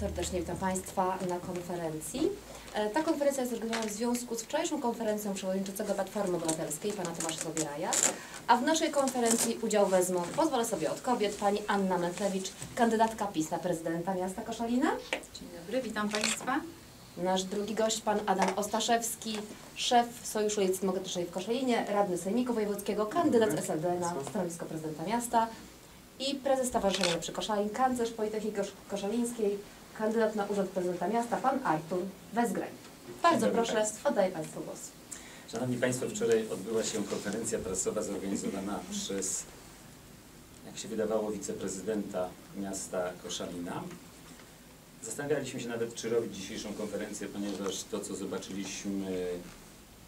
serdecznie witam Państwa na konferencji. E, Ta konferencja jest zorganizowana w związku z wczorajszą konferencją przewodniczącego Platformy Obywatelskiej, pana Tomasza Sobieraja, a w naszej konferencji udział wezmą, pozwolę sobie od kobiet, pani Anna Metlewicz, kandydatka PiS na prezydenta miasta Koszalina, Dzień dobry, witam Państwa. nasz drugi gość, pan Adam Ostaszewski, szef Sojuszu Jeźdźców Demokratycznej w Koszalinie, radny Sejmiku Wojewódzkiego, kandydat SLD na stanowisko prezydenta miasta i prezes Stowarzyszenia Lepszy Koszalin, kanclerz Politechniki Kosz- Koszalińskiej, kandydat na urząd prezydenta miasta, pan Artur Wezgrań. Bardzo proszę, państwu. oddaję Państwu głos. Szanowni Państwo, wczoraj odbyła się konferencja prasowa zorganizowana przez, jak się wydawało, wiceprezydenta miasta Koszalina. Zastanawialiśmy się nawet, czy robić dzisiejszą konferencję, ponieważ to, co zobaczyliśmy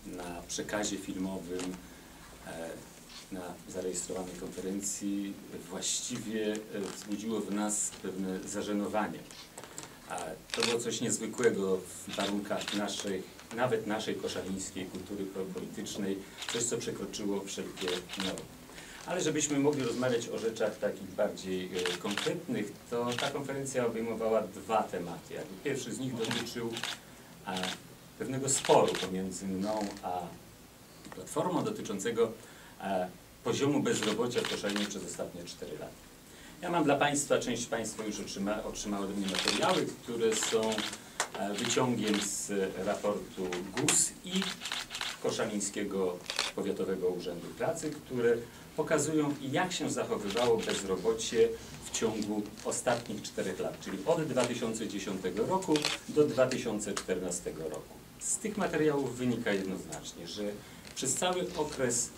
na przekazie filmowym e, na zarejestrowanej konferencji, właściwie e, wzbudziło w nas pewne zażenowanie. To było coś niezwykłego w warunkach naszej, nawet naszej koszalińskiej kultury politycznej, coś co przekroczyło wszelkie normy. Ale żebyśmy mogli rozmawiać o rzeczach takich bardziej e, konkretnych, to ta konferencja obejmowała dwa tematy. Pierwszy z nich dotyczył pewnego sporu pomiędzy mną a Platformą dotyczącego poziomu bezrobocia w Koszalinie przez ostatnie 4 lata. Ja mam dla Państwa, część Państwa już otrzyma, otrzymało ode mnie materiały, które są e, wyciągiem z raportu GUS i Koszalińskiego Powiatowego Urzędu Pracy, które pokazują jak się zachowywało bezrobocie w ciągu ostatnich czterech lat, czyli od 2010 roku do 2014 roku. Z tych materiałów wynika jednoznacznie, że przez cały okres,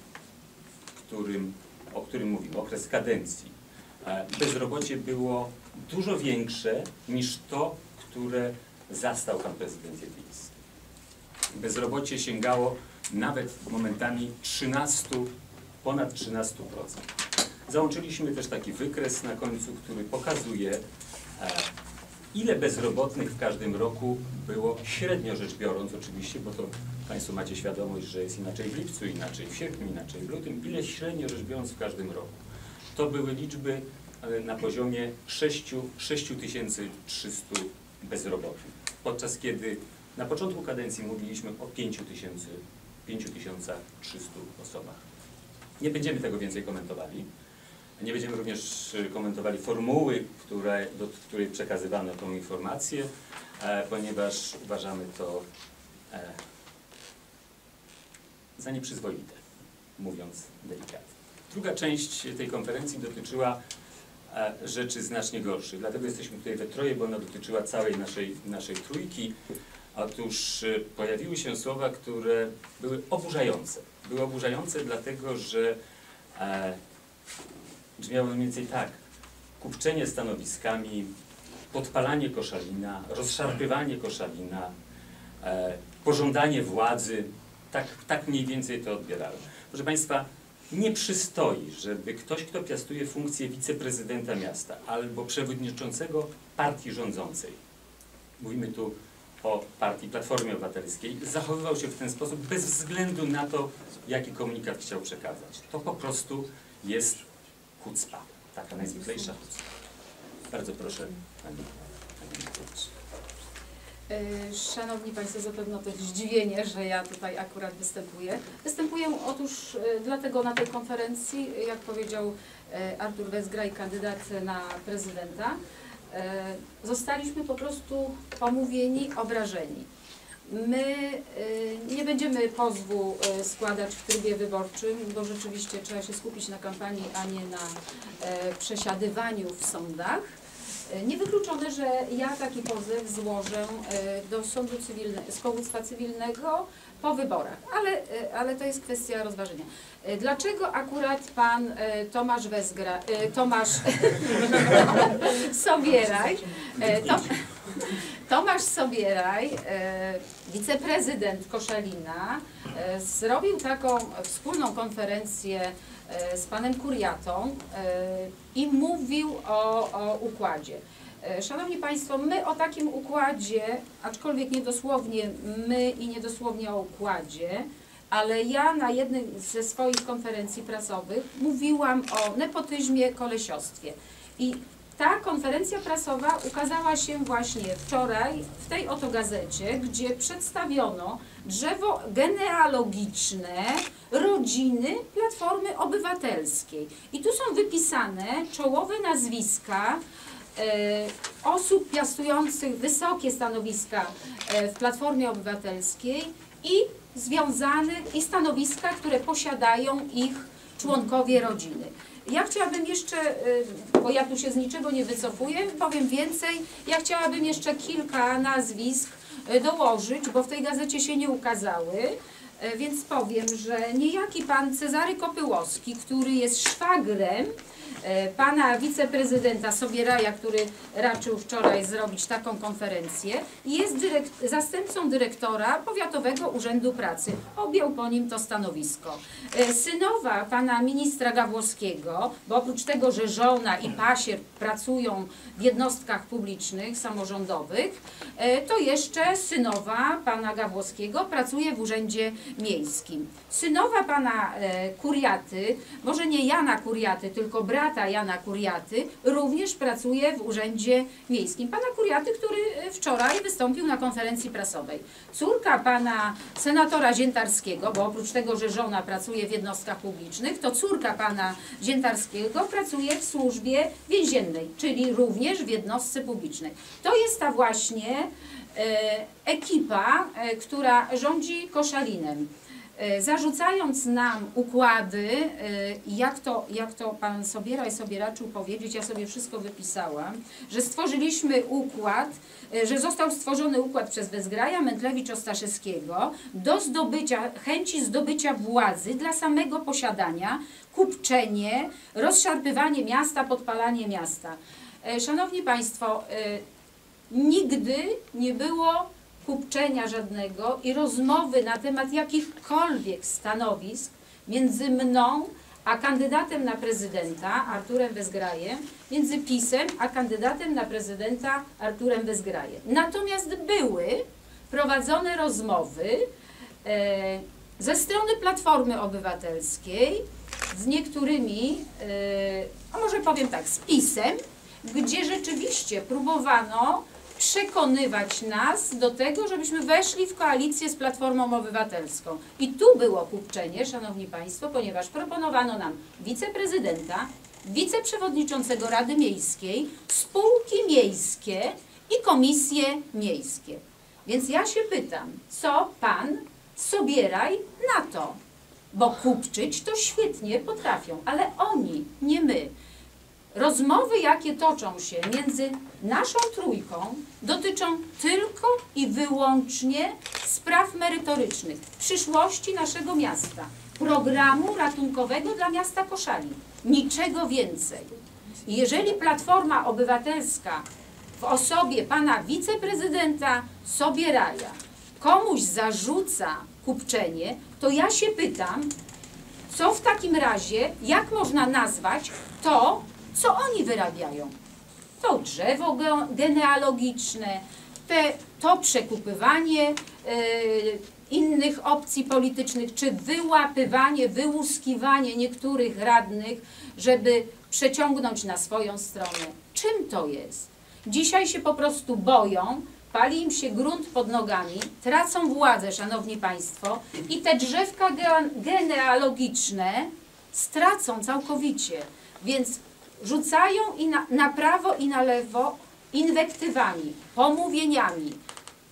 którym, o którym mówimy, okres kadencji, bezrobocie było dużo większe niż to, które zastał pan prezydent Jedliński. Bezrobocie sięgało nawet momentami 13, ponad 13%. Załączyliśmy też taki wykres na końcu, który pokazuje, e, ile bezrobotnych w każdym roku było, średnio rzecz biorąc oczywiście, bo to Państwo macie świadomość, że jest inaczej w lipcu, inaczej w sierpniu, inaczej w lutym, ile średnio rzecz biorąc w każdym roku. To były liczby e, na poziomie 6 6300 bezrobotnych, podczas kiedy na początku kadencji mówiliśmy o 5000 5300 osobach. Nie będziemy tego więcej komentowali. Nie będziemy również e, komentowali formuły, które, do której przekazywano tą informację, e, ponieważ uważamy to za nieprzyzwoite, mówiąc delikatnie. Druga część tej konferencji dotyczyła e, rzeczy znacznie gorszych. Dlatego jesteśmy tutaj we troje, bo ona dotyczyła całej naszej, naszej trójki. Otóż e, pojawiły się słowa, które były oburzające. Były oburzające dlatego, że e, brzmiało mniej więcej tak. Kupczenie stanowiskami, podpalanie koszalina, rozszarpywanie koszalina, e, pożądanie władzy. Tak, tak mniej więcej to odbierałem. Proszę Państwa, nie przystoi, żeby ktoś, kto piastuje funkcję wiceprezydenta miasta albo przewodniczącego partii rządzącej, mówimy tu o partii Platformie Obywatelskiej, zachowywał się w ten sposób bez względu na to, jaki komunikat chciał przekazać. To po prostu jest chucpa, taka najzwyklejsza chucpa. Bardzo proszę Pani. pani Szanowni Państwo, zapewne to jest zdziwienie, że ja tutaj akurat występuję. Występuję otóż e, dlatego na tej konferencji, jak powiedział e, Artur Wezgraj, kandydat na prezydenta, zostaliśmy po prostu pomówieni, obrażeni. My nie będziemy pozwu składać w trybie wyborczym, bo rzeczywiście trzeba się skupić na kampanii, a nie na przesiadywaniu w sądach. E, Niewykluczone, że ja taki pozew złożę e, do sądu cywilnego, z powództwa cywilnego po wyborach, ale, e, ale to jest kwestia rozważenia. Dlaczego akurat pan Tomasz Wezgra, Tomasz Sobieraj, e, to, Tomasz Sobieraj, wiceprezydent Koszalina, zrobił taką wspólną konferencję z panem Kuriatą e, i mówił o, o układzie. E, Szanowni Państwo, my o takim układzie, aczkolwiek niedosłownie my i niedosłownie o układzie, ale ja na jednej ze swoich konferencji prasowych mówiłam o nepotyzmie, kolesiostwie. I ta konferencja prasowa ukazała się właśnie wczoraj w tej oto gazecie, gdzie przedstawiono drzewo genealogiczne rodziny Platformy Obywatelskiej. I tu są wypisane czołowe nazwiska e, osób piastujących wysokie stanowiska e, w Platformie Obywatelskiej i związanych i stanowiska, które posiadają ich członkowie rodziny. Ja chciałabym jeszcze, y, bo ja tu się z niczego nie wycofuję, powiem więcej, ja chciałabym jeszcze kilka nazwisk y, dołożyć, bo w tej gazecie się nie ukazały. Y, Więc powiem, że niejaki pan Cezary Kopyłowski, który jest szwagrem pana wiceprezydenta Sobieraja, który raczył wczoraj zrobić taką konferencję, jest dyrekt, zastępcą dyrektora Powiatowego Urzędu Pracy. Objął po nim to stanowisko. E, Synowa pana ministra Gawłowskiego, bo oprócz tego, że żona i pasier pracują w jednostkach publicznych, samorządowych, e, to jeszcze synowa pana Gawłowskiego pracuje w Urzędzie Miejskim. Synowa pana e, Kuriaty, może nie Jana Kuriaty, tylko brata Jana Kuriaty, również pracuje w Urzędzie Miejskim. Pana Kuriaty, który e, wczoraj wystąpił na konferencji prasowej. Córka pana senatora Ziętarskiego, bo oprócz tego, że żona pracuje w jednostkach publicznych, to córka pana Ziętarskiego pracuje w służbie więziennej, czyli również w jednostce publicznej. To jest ta właśnie e, ekipa, e, która rządzi Koszalinem. E, Zarzucając nam układy, e, jak to, jak to pan Sobieraj sobie raczył powiedzieć, ja sobie wszystko wypisałam, że stworzyliśmy układ, e, że został stworzony układ przez Wezgraja Mędlewicz-Ostaszewskiego do zdobycia, chęci zdobycia władzy dla samego posiadania, kupczenie, rozszarpywanie miasta, podpalanie miasta. Szanowni Państwo, nigdy nie było kupczenia żadnego i rozmowy na temat jakichkolwiek stanowisk między mną a kandydatem na prezydenta Arturem Wezgrajem, między PiSem a kandydatem na prezydenta Arturem Wezgrajem. Natomiast były prowadzone rozmowy e, ze strony Platformy Obywatelskiej z niektórymi, e, a może powiem tak, z PiSem, gdzie rzeczywiście próbowano przekonywać nas do tego, żebyśmy weszli w koalicję z Platformą Obywatelską. I tu było kupczenie, Szanowni Państwo, ponieważ proponowano nam wiceprezydenta, wiceprzewodniczącego Rady Miejskiej, spółki miejskie i komisje miejskie. Więc ja się pytam, co pan Sobieraj na to? Bo kupczyć to świetnie potrafią, ale oni, nie my. Rozmowy, jakie toczą się między naszą trójką, dotyczą tylko i wyłącznie spraw merytorycznych, przyszłości naszego miasta, programu ratunkowego dla miasta Koszali. Niczego więcej. Jeżeli Platforma Obywatelska w osobie pana wiceprezydenta Sobieraja komuś zarzuca kupczenie, to ja się pytam, co w takim razie, jak można nazwać to, co oni wyrabiają? To drzewo ge- genealogiczne, te, to przekupywanie e, innych opcji politycznych, czy wyłapywanie, wyłuskiwanie niektórych radnych, żeby przeciągnąć na swoją stronę. Czym to jest? Dzisiaj się po prostu boją, pali im się grunt pod nogami, tracą władzę, szanowni państwo, i te drzewka ge- genealogiczne stracą całkowicie. Więc rzucają i na, na prawo i na lewo inwektywami, pomówieniami.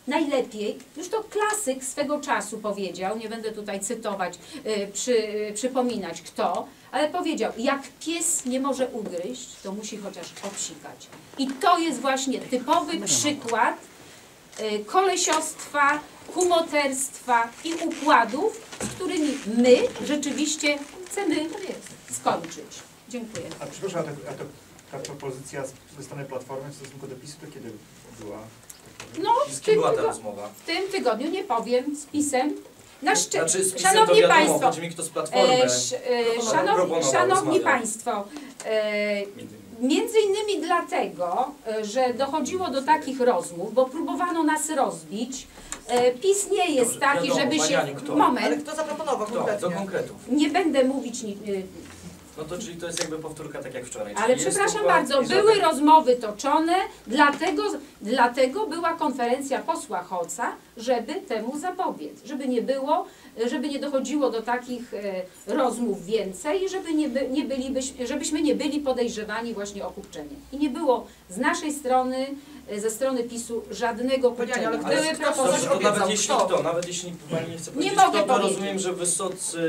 Najlepiej, już to klasyk swego czasu powiedział, nie będę tutaj cytować, y, przy, y, przypominać kto, ale powiedział, jak pies nie może ugryźć, to musi chociaż obsikać. I to jest właśnie typowy przykład y, kolesiostwa, kumoterstwa i układów, z którymi my rzeczywiście chcemy skończyć. Dziękuję. A przepraszam, a, ta, a ta, ta propozycja z- ze strony Platformy w stosunku do PiSu, to kiedy była? No, w tym, była ta rozmowa? w tym tygodniu nie powiem z pisem. Na szczy... Znaczy z pisem Szanowni wiadomo, Państwo, chodzi mi kto z Platformy. e, sz, e, szanowni, szanowni. Państwo, e, Między innymi. Dlatego, e, że dochodziło do takich rozmów, bo próbowano nas rozbić. E, PiS nie jest Dobrze, taki, wiadomo, żeby się... Kto? Ale Moment, kto zaproponował Kto? Do konkretnie? konkretów. nie będę mówić y, No to czyli to jest jakby powtórka tak jak wczoraj. Ale Czyli przepraszam bardzo, były żaden- rozmowy toczone, dlatego, dlatego była konferencja posła Hoca, żeby temu zapobiec, żeby nie było, żeby nie dochodziło do takich e, rozmów więcej, żeby nie, by, nie bylibyś, żebyśmy nie byli podejrzewani właśnie o kupczenie. I nie było z naszej strony, ze strony PiSu żadnego. Aniu, ale Były propozycje. To obiecał. nawet jeśli Kto? kto, nawet jeśli pani nie chce powiedzieć mogę kto, to powiedzieć. rozumiem, że wysocy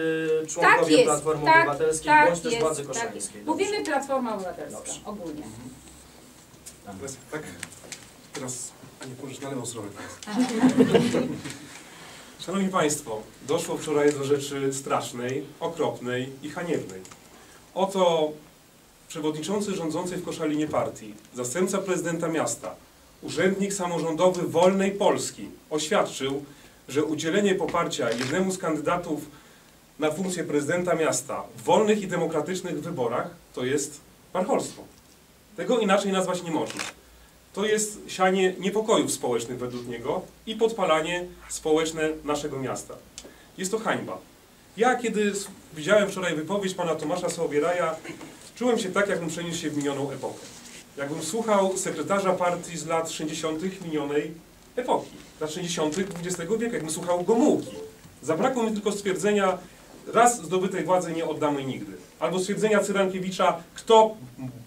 członkowie jest, Platformy tak, Obywatelskiej tak bądź też jest, władzy tak jest. Dobrze. Mówimy Platforma Obywatelska Dobrze. ogólnie. Teraz, tak, teraz nie możesz na lewą stronę. Szanowni Państwo, doszło wczoraj do rzeczy strasznej, okropnej i haniebnej. Oto przewodniczący rządzącej w Koszalinie partii, zastępca prezydenta miasta, urzędnik samorządowy wolnej Polski oświadczył, że udzielenie poparcia jednemu z kandydatów na funkcję prezydenta miasta w wolnych i demokratycznych wyborach to jest warcholstwo. Tego inaczej nazwać nie można. To jest sianie niepokojów społecznych według niego i podpalanie społeczne naszego miasta. Jest to hańba. Ja, kiedy widziałem wczoraj wypowiedź pana Tomasza Sobieraja, czułem się tak, jakbym przeniósł się w minioną epokę. Jakbym słuchał sekretarza partii z lat 60. minionej epoki, lat 60. XX wieku, jakbym słuchał Gomułki. Zabrakło mi tylko stwierdzenia, raz zdobytej władzy nie oddamy nigdy. Albo stwierdzenia Cyrankiewicza, kto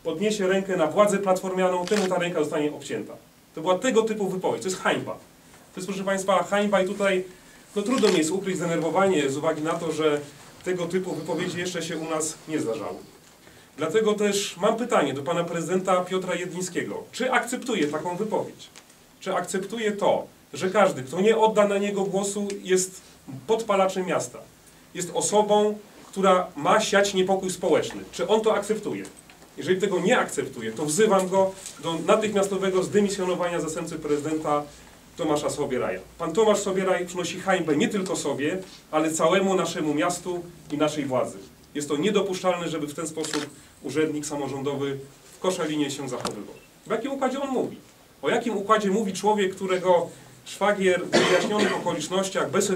podniesie rękę na władzę platformianą, temu ta ręka zostanie obcięta. To była tego typu wypowiedź. To jest hańba. To jest, proszę Państwa, hańba i tutaj no, trudno mi jest ukryć zdenerwowanie z uwagi na to, że tego typu wypowiedzi jeszcze się u nas nie zdarzały. Dlatego też mam pytanie do pana prezydenta Piotra Jedlińskiego. Czy akceptuje taką wypowiedź? Czy akceptuje to, że każdy, kto nie odda na niego głosu, jest podpalaczem miasta? Jest osobą, która ma siać niepokój społeczny. Czy on to akceptuje? Jeżeli tego nie akceptuje, to wzywam go do natychmiastowego zdymisjonowania zastępcy prezydenta Tomasza Sobieraja. Pan Tomasz Sobieraj przynosi hańbę nie tylko sobie, ale całemu naszemu miastu i naszej władzy. Jest to niedopuszczalne, żeby w ten sposób urzędnik samorządowy w Koszalinie się zachowywał. W jakim układzie on mówi? O jakim układzie mówi człowiek, którego szwagier w wyjaśnionych okolicznościach bez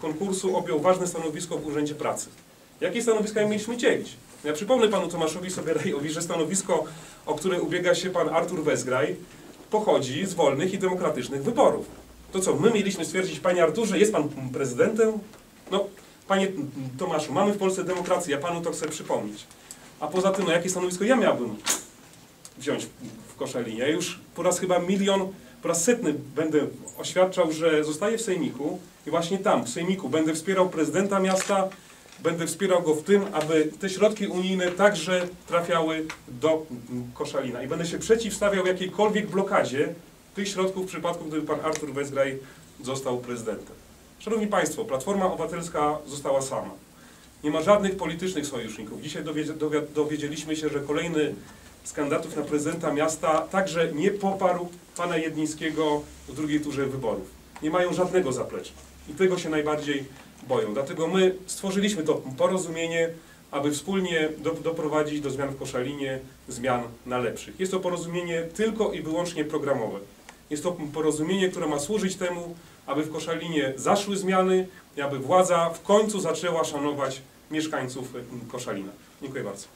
konkursu objął ważne stanowisko w Urzędzie Pracy? Jakie stanowiska mieliśmy dzielić? Ja przypomnę panu Tomaszowi Sobierajowi, że stanowisko, o które ubiega się pan Artur Wezgraj, pochodzi z wolnych i demokratycznych wyborów. To co, my mieliśmy stwierdzić, panie Arturze, jest pan prezydentem? No, panie Tomaszu, mamy w Polsce demokrację, ja panu to chcę przypomnieć. A poza tym, no jakie stanowisko ja miałbym wziąć w Koszalinie? Ja już po raz chyba milion, po raz setny będę oświadczał, że zostaję w Sejmiku i właśnie tam, w Sejmiku, będę wspierał prezydenta miasta, będę wspierał go w tym, aby te środki unijne także trafiały do Koszalina. I będę się przeciwstawiał jakiejkolwiek blokadzie tych środków w przypadku, gdyby pan Artur Wezgraj został prezydentem. Szanowni Państwo, Platforma Obywatelska została sama. Nie ma żadnych politycznych sojuszników. Dzisiaj dowiedzieliśmy się, że kolejny z kandydatów na prezydenta miasta także nie poparł pana Jedlińskiego w drugiej turze wyborów. Nie mają żadnego zaplecza. I tego się najbardziej boją. Dlatego my stworzyliśmy to porozumienie, aby wspólnie do, doprowadzić do zmian w Koszalinie, zmian na lepszych. Jest to porozumienie tylko i wyłącznie programowe. Jest to porozumienie, które ma służyć temu, aby w Koszalinie zaszły zmiany i aby władza w końcu zaczęła szanować mieszkańców em, Koszalina. Dziękuję bardzo.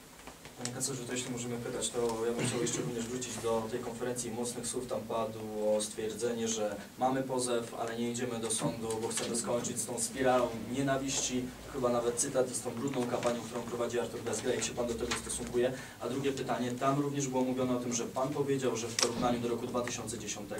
Panie kanclerzu, to jeśli możemy pytać, to ja bym chciał jeszcze również wrócić do tej konferencji. Mocnych słów tam padło stwierdzenie, że mamy pozew, ale nie idziemy do sądu, bo chcemy skończyć z tą spiralą nienawiści. Chyba nawet cytat z tą brudną kampanią, którą prowadzi Artur Bezgra. Jak się Pan do tego stosunkuje? A drugie pytanie, tam również było mówione o tym, że Pan powiedział, że w porównaniu do roku 2010,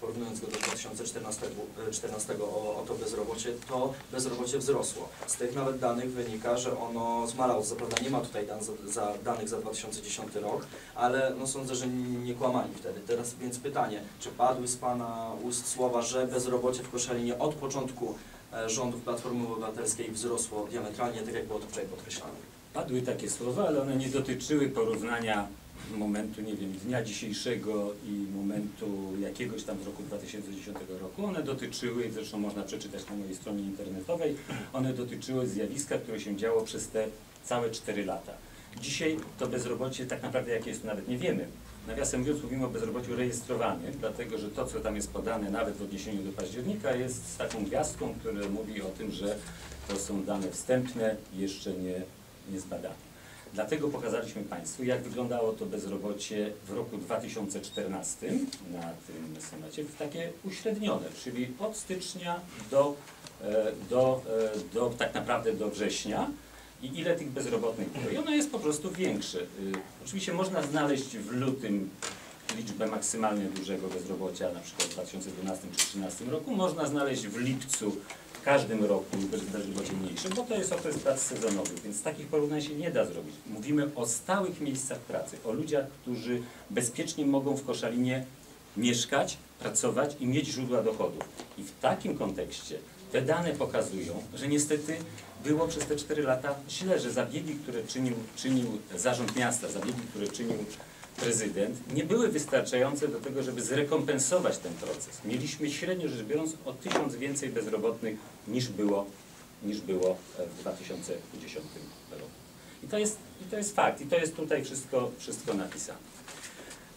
porównując go do 2014 14, o, o to bezrobocie, to bezrobocie wzrosło. Z tych nawet danych wynika, że ono zmalało. Co prawda nie ma tutaj dan, za, za, danych za 2010 rok, ale no sądzę, że nie, nie kłamali wtedy. Teraz więc pytanie, czy padły z Pana ust słowa, że bezrobocie w Koszalinie od początku e, rządów Platformy Obywatelskiej wzrosło diametralnie, tak jak było to wczoraj podkreślane? Padły takie słowa, ale one nie dotyczyły porównania momentu, nie wiem, dnia dzisiejszego i momentu jakiegoś tam z roku 2010 roku. One dotyczyły, zresztą można przeczytać na mojej stronie internetowej, one dotyczyły zjawiska, które się działo przez te całe 4 lata. Dzisiaj to bezrobocie tak naprawdę jakie jest, nawet nie wiemy. Nawiasem mówiąc, mówimy o bezrobociu rejestrowanym, dlatego że to, co tam jest podane nawet w odniesieniu do października, jest taką gwiazdką, która mówi o tym, że to są dane wstępne, jeszcze nie, nie zbadane. Dlatego pokazaliśmy Państwu, jak wyglądało to bezrobocie w roku 2014 na tym schemacie, w takie uśrednione, czyli od stycznia do, e, do, e, do tak naprawdę do września i ile tych bezrobotnych było. I ono jest po prostu większe. Y, Oczywiście można znaleźć w lutym liczbę maksymalnie dużego bezrobocia, na przykład w 2012 czy 2013 roku. Można znaleźć w lipcu w każdym roku bez- bezrobocie mniejsze, bo to jest okres prac sezonowych, więc takich porównań się nie da zrobić. Mówimy o stałych miejscach pracy, o ludziach, którzy bezpiecznie mogą w Koszalinie mieszkać, pracować i mieć źródła dochodów. I w takim kontekście te dane pokazują, że niestety było przez te 4 lata źle, że zabiegi, które czynił, czynił zarząd miasta, zabiegi, które czynił prezydent, nie były wystarczające do tego, żeby zrekompensować ten proces. Mieliśmy średnio rzecz biorąc o tysiąc więcej bezrobotnych niż było, niż było e, w 2010 roku. I to jest, i to jest fakt, i to jest tutaj wszystko, wszystko napisane.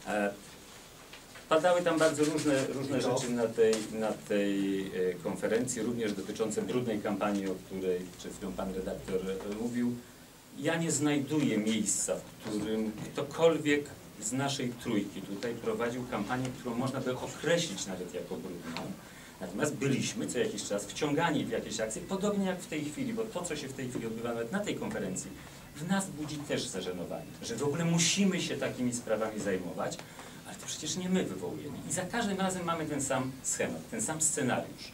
E, Padały tam bardzo różne, różne rzeczy na tej, na tej e, konferencji, również dotyczące brudnej kampanii, o której przed chwilą pan redaktor mówił. Ja nie znajduję miejsca, w którym ktokolwiek z naszej trójki tutaj prowadził kampanię, którą można by określić nawet jako brudną. Natomiast byliśmy co jakiś czas wciągani w jakieś akcje, podobnie jak w tej chwili, bo to, co się w tej chwili odbywa nawet na tej konferencji, w nas budzi też zażenowanie, że w ogóle musimy się takimi sprawami zajmować, ale to przecież nie my wywołujemy. I za każdym razem mamy ten sam schemat, ten sam scenariusz.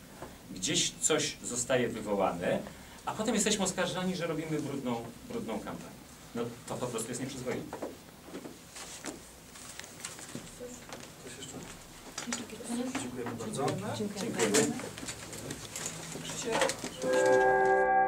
Gdzieś coś zostaje wywołane, a potem jesteśmy oskarżani, że robimy brudną, brudną kampanię. No to po prostu jest nieprzyzwoite. Coś jeszcze? Dziękujemy bardzo. Dziękujemy. Krzysiek?